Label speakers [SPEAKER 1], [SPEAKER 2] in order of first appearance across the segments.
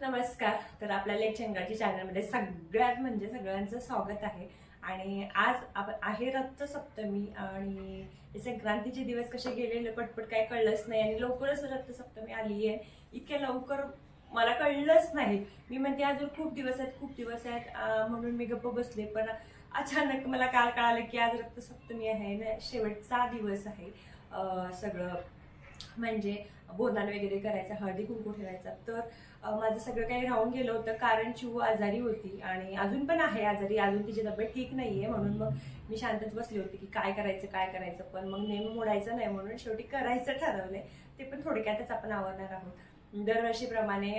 [SPEAKER 1] नमस्कार. तर आपल्या लेख चॅनलमध्ये सगळ्यात म्हणजे सगळ्यांचं स्वागत आहे. आणि आज आपण आहे रक्तसप्तमी आणि संक्रांतीचे दिवस कसे गेलेले पटपट काय कळलंच नाही आणि लवकरच रक्तसप्तमी आली आहे. इतक्या लवकर मला कळलंच नाही. मी म्हणते अजून खूप दिवस आहेत खूप दिवस आहेत म्हणून मी गप्प बसले. पण अचानक मला काल कळालं की आज रक्तसप्तमी आहे शेवटचा दिवस आहे. सगळं म्हणजे बोनान वगैरे करायचं हळदी कुंकू ठेवायचा. तर माझं सगळं काही राहून गेलं होतं. कारण चिऊ आजारी होती आणि अजून पण आहे आजारी. अजून तिची तब्येत ठीक नाहीये. म्हणून मग मी शांतच बसली होती की काय करायचं काय करायचं. पण मग नेम मोडायचं नाही. म्हणून शेवटी करायचं ठरवलंय. ते पण थोडक्यातच आपण आवडणार आहोत. दरवर्षीप्रमाणे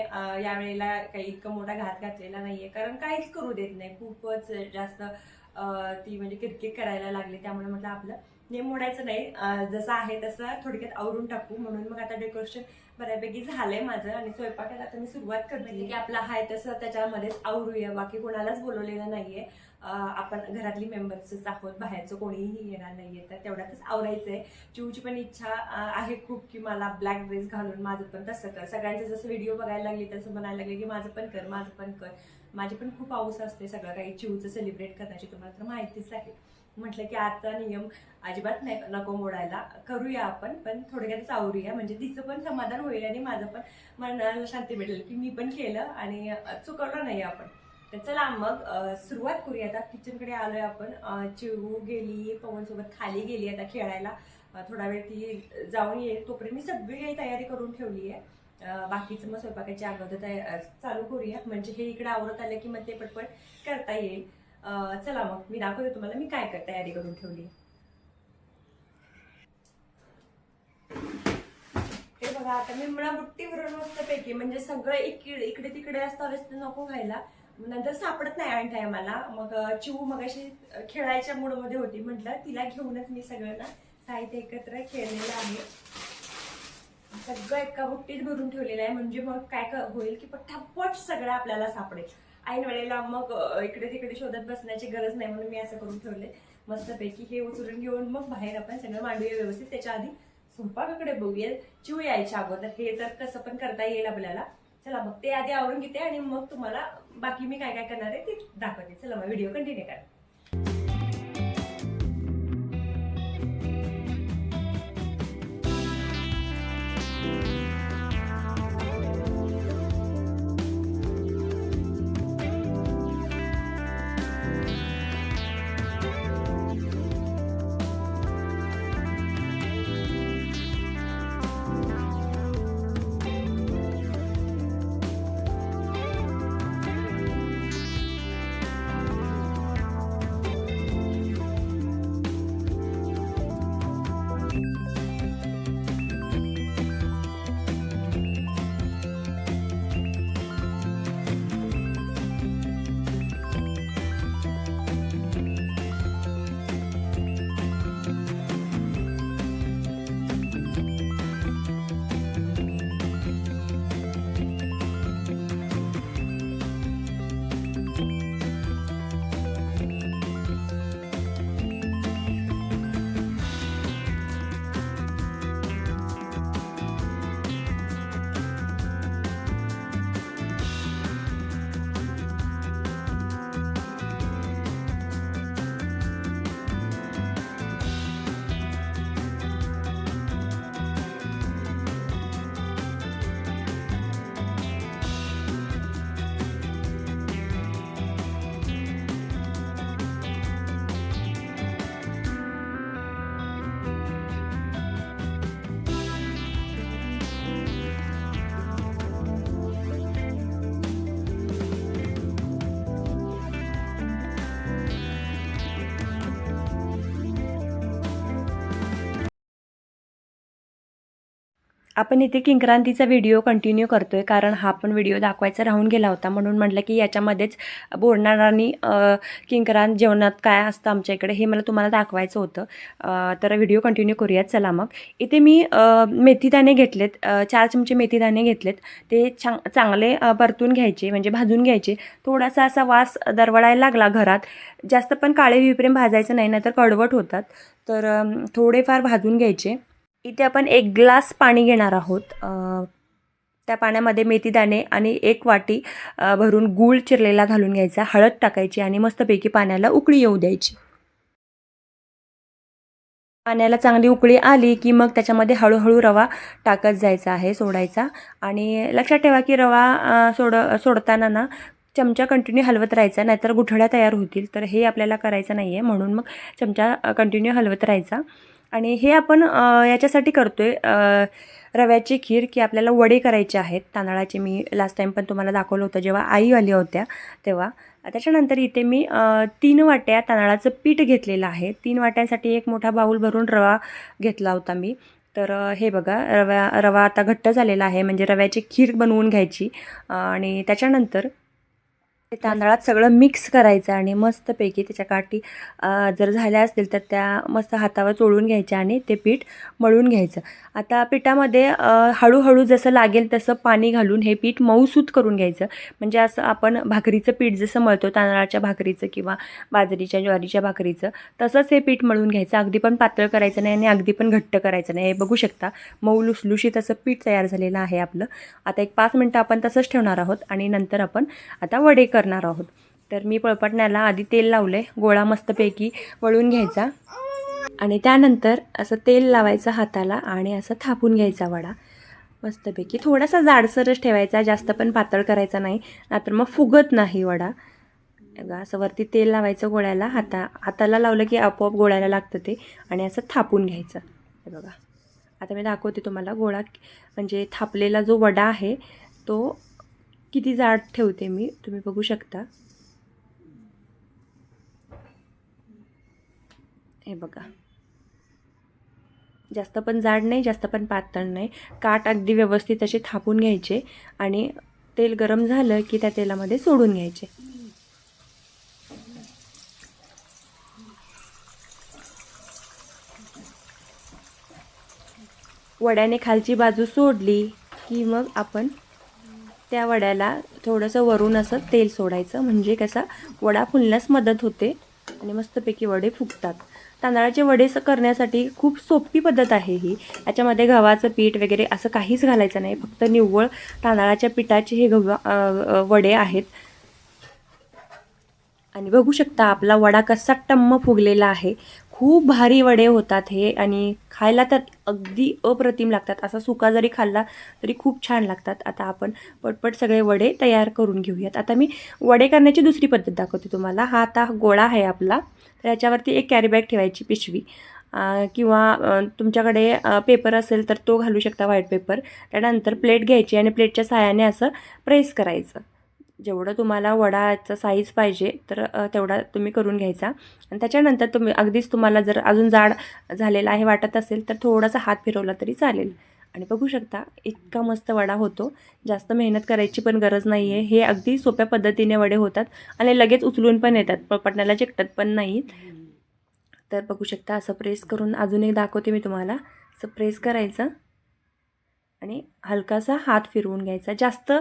[SPEAKER 1] यावेळेला काही इतका मोठा घात घातलेला नाहीये. कारण काहीच करू देत नाही. खूपच जास्त ती म्हणजे किरकिर करायला लागली. त्यामुळे म्हटलं आपलं नेम मोडायचं नाही. जसं आहे तसं थोडक्यात आवरून टाकू. म्हणून मग आता डेकोरेशन बऱ्यापैकी झालंय माझं आणि स्वयंपाकाला आता मी सुरुवात करते. की आपलं आहे तसं त्याच्यामध्येच आवरूया. बाकी कोणालाच बोलवलेलं नाहीये. आपण घरातली मेंबर्सच आहोत. बाहेरचं कोणीही येणार नाहीये. तर तेवढ्यातच आवरायचंय. चिवची पण इच्छा आहे खूप की मला ब्लॅक ड्रेस घालून माझं पण तसं कर. सगळ्यांचं जसं व्हिडिओ बघायला लागली तसं म्हणायला लागले की माझं पण कर माझं पण कर. माझी पण खूप हाऊस असते सगळं काही. चिवचं सेलिब्रेट करण्याची तुम्हाला तर माहितीच आहे. म्हटलं की आता नियम अजिबात नाही नको मोडायला. करूया आपण पण थोडक्यातच आवरूया. म्हणजे तिचं पण समाधान होईल आणि माझं पण मनाला शांती भेटेल की मी पण केलं आणि चुकवलं नाही आपण. तर चला मग सुरुवात करूया. आता किचनकडे आलोय आपण. चिरू गेली पवनसोबत खाली गेली आता खेळायला. थोडा वेळ ती जाऊन येईल. तोपर्यंत मी सगळी काही तयारी करून ठेवली आहे बाकीचं मग स्वयंपाकाची अगोदर तया- चालू करूया. म्हणजे हे इकडे आवरत आलं की मग ते पटपट करता येईल. चला मग मी दाखवते तुम्हाला मी काय काय तयारी करून ठेवली. हे बघा आता मी मला बुट्टी भरून मस्तपैकी म्हणजे सगळं इकडे इकडे तिकडे असतं व्यस्त नको व्हायला. नंतर सापडत नाही ऐन टायमाला मग चिऊ मग अशी खेळायच्या मूडमध्ये होती म्हटलं तिला घेऊनच मी सगळं ना साहित्य एकत्र खेळलेलं आहे. सगळं एका बुट्टीत भरून ठेवलेलं आहे म्हणजे मग काय होईल की पटापट सगळं आपल्याला सापडेल. ऐन वेळेला मग इकडे तिकडे शोधत बसण्याची गरज नाही म्हणून मी असं करून ठेवले मस्तपैकी हे उचलून घेऊन मग बाहेर आपण सगळं मांडूया व्यवस्थित. त्याच्या आधी स्वयंपाकाकडे बघूया चिव यायच्या अगोदर. हे तर कसं पण करता येईल आपल्याला. चला मग ते आधी आवरून घेते आणि मग तुम्हाला बाकी मी काय काय करणार आहे ते दाखवते. चला मग व्हिडिओ कंटिन्यू करा. आपण इथे किंक्रांतीचा व्हिडिओ कंटिन्यू करतोय कारण हा पण व्हिडिओ दाखवायचा राहून गेला होता. म्हणून म्हटलं की याच्यामध्येच बोलणार आणि किंक्रांत जेवणात काय असतं आमच्या इकडे हे मला तुम्हाला दाखवायचं होतं. तर व्हिडिओ कंटिन्यू करूयात चला मग. इथे मी मेथीदाणे घेतलेत चार चमचे मेथीदाणे घेतलेत. ते चांग चांगले परतून घ्यायचे म्हणजे भाजून घ्यायचे. थोडासा असा वास दरवळायला लागला घरात. जास्त पण काळे विप्रेम भाजायचं नाही नाहीतर कडवट होतात. तर थोडेफार भाजून घ्यायचे. इथे आपण एक ग्लास पाणी घेणार आहोत. त्या पाण्यामध्ये मेथीदाणे आणि एक वाटी भरून गूळ चिरलेला घालून घ्यायचा. हळद टाकायची आणि मस्तपैकी पाण्याला उकळी येऊ द्यायची. पाण्याला चांगली उकळी आली की मग त्याच्यामध्ये हळूहळू रवा टाकत जायचा आहे सोडायचा. आणि लक्षात ठेवा की रवा सोड सोडताना ना चमचा कंटिन्यू हलवत राहायचा नाहीतर गुठळ्या तयार होतील. तर हे आपल्याला करायचं नाही आहे म्हणून मग चमचा कंटिन्यू हलवत राहायचा. आणि हे आपण याच्यासाठी करतो आहे रव्याची खीर की आपल्याला वडे करायचे आहेत. तांदळाचे मी लास्ट टाईम पण तुम्हाला दाखवलं होतं जेव्हा आई आली होत्या तेव्हा. त्याच्यानंतर इथे मी तीन वाट्या तांदळाचं पीठ घेतलेलं आहे. तीन वाट्यांसाठी एक मोठा बाऊल भरून रवा घेतला होता मी. तर हे बघा रव्या रवा आता घट्ट झालेला आहे म्हणजे रव्याची खीर बनवून घ्यायची. आणि त्याच्यानंतर ते तांदळात सगळं मिक्स करायचं आणि मस्तपैकी त्याच्या काठी जर झाल्या असतील तर त्या मस्त हातावर चोळून घ्यायच्या आणि ते पीठ मळून घ्यायचं. आता पिठामध्ये हळूहळू जसं लागेल तसं पाणी घालून हे पीठ मऊसूत करून घ्यायचं. म्हणजे असं आपण भाकरीचं पीठ जसं मळतो तांदळाच्या भाकरीचं किंवा बाजरीच्या ज्वारीच्या भाकरीचं तसंच हे पीठ मळून घ्यायचं. अगदी पण पातळ करायचं नाही आणि अगदी पण घट्ट करायचं नाही. हे बघू शकता मऊ लुसलुशीत असं पीठ तयार झालेलं आहे आपलं. आता एक पाच मिनटं आपण तसंच ठेवणार आहोत आणि नंतर आपण आता वडे करणार आहोत. तर मी पळपटण्याला आधी तेल लावले गोळा मस्तपैकी वळून घ्यायचा. आणि त्यानंतर असं तेल लावायचं हाताला आणि असं थापून घ्यायचा वडा. मस्तपैकी थोडासा जाडसरच ठेवायचा जास्त पण पातळ करायचा नाही नाहीतर मग फुगत नाही वडा. असं वरती तेल लावायचं गोळ्याला हाता हाताला लावलं की आपोआप गोळ्याला लागतं ते आणि असं थापून घ्यायचं. हे बघा. आता मी दाखवते तुम्हाला गोळा म्हणजे थापलेला जो वडा आहे तो किती जाड ठेवते मी तुम्ही बघू शकता. हे बघा. जास्त पण जाड नाही जास्त पण पातळ नाही. काठ अगदी व्यवस्थित असे थापून घ्यायचे आणि तेल गरम झालं की त्या तेलामध्ये सोडून घ्यायचे. वड्याने खालची बाजू सोडली की मग आपण त्या वड्याला थोडंसं वरून असं तेल सोडायचं. म्हणजे कसा वडा फुलण्यास मदत होते आणि मस्तपैकी वडे फुगतात. तांदळाचे वडे करण्यासाठी खूप सोपी पद्धत आहे ही. याच्यामध्ये गव्हाचं पीठ वगैरे असं काहीच घालायचं नाही. फक्त निव्वळ तांदळाच्या पिठाचे हे गव्हा वडे आहेत. आणि बघू शकता आपला वडा कसा टम्म फुगलेला आहे. खूप भारी वडे होतात हे आणि खायला तर अगदी अप्रतिम लागतात. असा सुका जरी खाल्ला तरी खूप छान लागतात. आता आपण पटपट सगळे वडे तयार करून घेऊयात. आता मी वडे करण्याची दुसरी पद्धत दाखवते तुम्हाला. हा आता गोळा आहे आपला. तर याच्यावरती एक कॅरीबॅग ठेवायची पिशवी. किंवा तुमच्याकडे पेपर असेल तर तो घालू शकता व्हाईट पेपर त्यानंतर प्लेट घ्यायची आणि प्लेटच्या सहाय्याने असं प्रेस करायचं. जेवढं तुम्हाला वडाचा साईज पाहिजे तर तेवढा तुम्ही करून घ्यायचा. आणि त्याच्यानंतर तुम्ही अगदीच तुम्हाला जर अजून जाड झालेला आहे वाटत असेल तर थोडासा हात फिरवला तरी चालेल. आणि बघू शकता इतका मस्त वडा होतो. जास्त मेहनत करायची पण गरज नाही आहे हे अगदी सोप्या पद्धतीने वडे होतात आणि लगेच उचलून पण येतात. पटण्याला चिकटत पण नाहीत. तर बघू शकता असं प्रेस करून अजून एक दाखवते मी तुम्हाला. असं प्रेस करायचं. आणि हलकासा हात फिरवून घ्यायचा. जास्त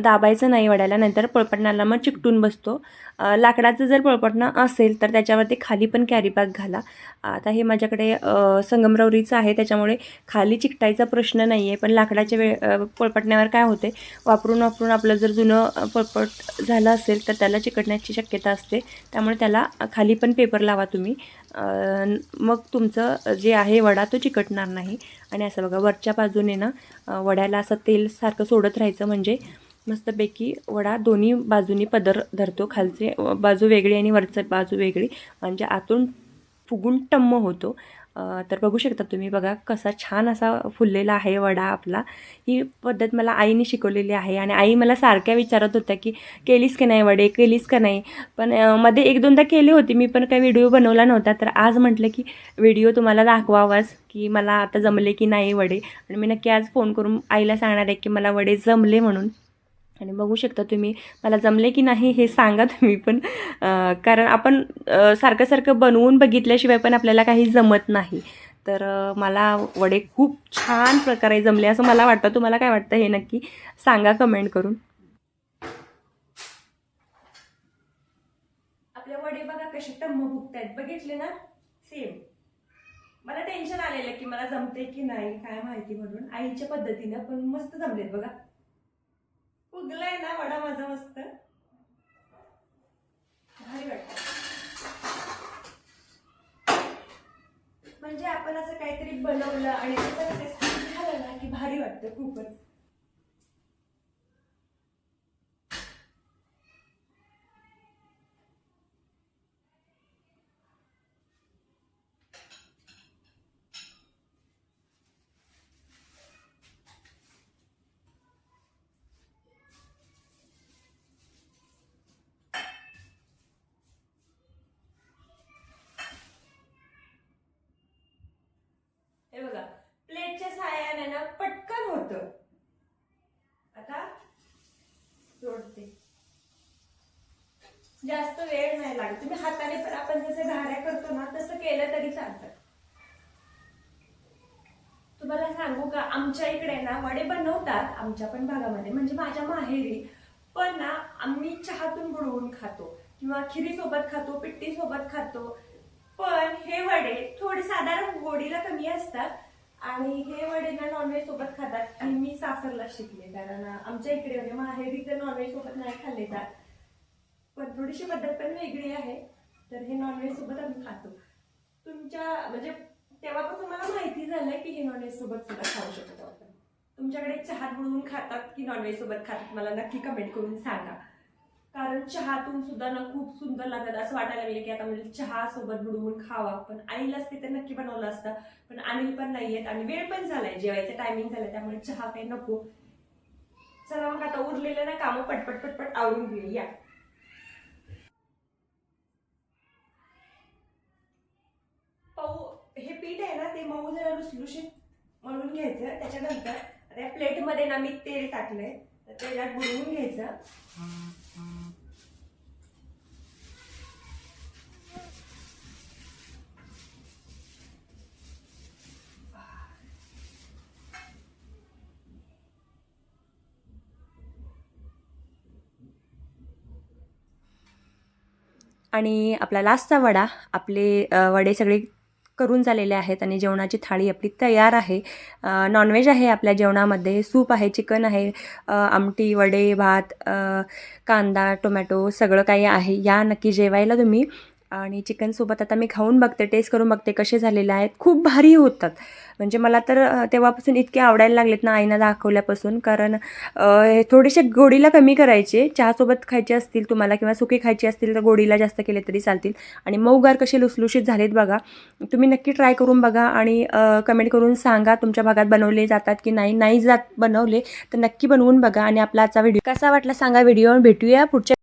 [SPEAKER 1] दाबायचं नाही वड्याला नंतर पळपटणाला मग चिकटून बसतो. लाकडाचं जर पळपटणं असेल तर त्याच्यावरती खाली पण कॅरीबॅग घाला. आता हे माझ्याकडे संगमरवरीचं आहे त्याच्यामुळे खाली चिकटायचा प्रश्न नाही आहे पण लाकडाच्या वे पळपटण्यावर काय होते? वापरून वापरून आपलं जर जुनं पळपट झालं असेल तर त्याला चिकटण्याची शक्यता असते. त्यामुळे त्याला खाली पण पेपर लावा तुम्ही. मग तुमचं जे आहे वडा तो चिकटणार नाही. आणि असं बघा वरच्या बाजूने ना वड्याला असं तेल सारखं सोडत राहायचं म्हणजे मस्तपैकी वडा दोन्ही बाजूनी पदर धरतो. खालचे बाजू वेगळी आणि वरचं बाजू वेगळी. म्हणजे आतून फुगून टम्म होतो. तर बघू शकता तुम्ही बघा कसा छान असा फुललेला आहे वडा आपला. ही पद्धत मला आईने शिकवलेली आहे आणि आई मला सारख्या विचारत होत्या की केलीस की नाही वडे? केलीस का नाही? पण मध्ये एक दोनदा केले होते. मी पण काही व्हिडिओ बनवला नव्हता. तर आज म्हटलं की व्हिडिओ तुम्हाला दाखवावाच की मला आता जमले की नाही वडे? आणि मी नक्की आज फोन करून आईला सांगणार आहे की मला वडे जमले म्हणून. आणि बघू शकता तुम्ही मला जमले की नाही हे सांगा तुम्ही पण. कारण आपण सारखं सारखं बनवून बघितल्याशिवाय पण आपल्याला काही जमत नाही. तर मला वडे खूप छान प्रकारे जमले असं मला वाटतं. तुम्हाला काय वाटतं हे नक्की सांगा कमेंट करून. आपले वडे बघा कसे टम्म फुगतायत बघितले ना? सेम मला टेन्शन आलेलं की मला जमते की नाही काय माहिती म्हणून. आईच्या पद्धतीनं पण मस्त जमलेत बघा. वाटतं खूपच हे बघा प्लेटच्या साह्याने ना पटकन होत आता जोडते जास्त वेळ नाही लागत. तुम्ही हाताने पण आपण जसं घाऱ्या करतो ना तसं केलं तरी चालतं. तुम्हाला सांगू का आमच्या इकडे ना वडे बनवतात आमच्या पण भागामध्ये म्हणजे माझ्या माहेरी. पण ना आम्ही चहातून बुडवून खातो किंवा खिरी सोबत खातो पिट्टी सोबत खातो. पण हे वडे थोडे साधारण गोडीला कमी असतात आणि हे वडे ना नॉनव्हेज सोबत खातात. आणि मी सासरला शिकले कारण आमच्या इकडे म्हणजे माहेरी तर नॉनव्हेज सोबत नाही खाल्ले जात. पण थोडीशी पद्धत पण वेगळी आहे. तर हे नॉनव्हेज सोबत आम्ही खातो. तुमच्या म्हणजे तेव्हापासून मला माहिती झालंय की हे नॉनव्हेज सोबत सुद्धा खाऊ शकतो आपण. तुमच्याकडे चहा बुडवून खातात की नॉनव्हेज सोबत खातात मला नक्की कमेंट करून सांगा. कारण चहातून सुद्धा ना खूप सुंदर लागतात. असं वाटायला लागले की आता म्हणजे चहा सोबत बुडवून खावा. पण आईला असते तर नक्की बनवलं असतं. पण अनिल पण नाही आहेत आणि वेळ पण झालाय. जेवायचं टायमिंग झालं त्यामुळे चहा काही नको. चला मग आता उरलेलं ना कामं पटपट पटपट आवरून घेऊया पाऊ हे पीठ आहे ना ते मऊ जरा लुसलुशीत म्हणून घ्यायचं. त्याच्यानंतर त्या प्लेटमध्ये ना मी तेल टाकलंय. तर त्याच्यात बुडवून घ्यायचं.
[SPEAKER 2] आणि आपला लास्टचा वडा आपले वडे सगळे करून झालेले आहेत आणि जेवणाची थाळी आपली तयार आहे. नॉनव्हेज आहे आपल्या जेवणामध्ये. सूप आहे चिकन आहे आमटी वडे भात कांदा टोमॅटो सगळं काही आहे. या नक्की जेवायला तुम्ही. आणि चिकनसोबत आता मी खाऊन बघते टेस्ट करून बघते कसे झालेले आहेत. खूप भारी होतात. म्हणजे मला तर तेव्हापासून इतके आवडायला लागलेत ना आईनं दाखवल्यापासून. कारण हे थोडेसे गोडीला कमी करायचे. चहासोबत खायचे असतील तुम्हाला किंवा सुकी खायची असतील तर गोडीला जास्त केले तरी चालतील. आणि मऊगार कसे लुसलुशीत झालेत बघा. तुम्ही नक्की ट्राय करून बघा आणि कमेंट करून सांगा तुमच्या भागात बनवले जातात की नाही. नाही जात बनवले तर नक्की बनवून बघा आणि आपला आजचा व्हिडिओ कसा वाटला सांगा. व्हिडिओ भेटूया पुढच्या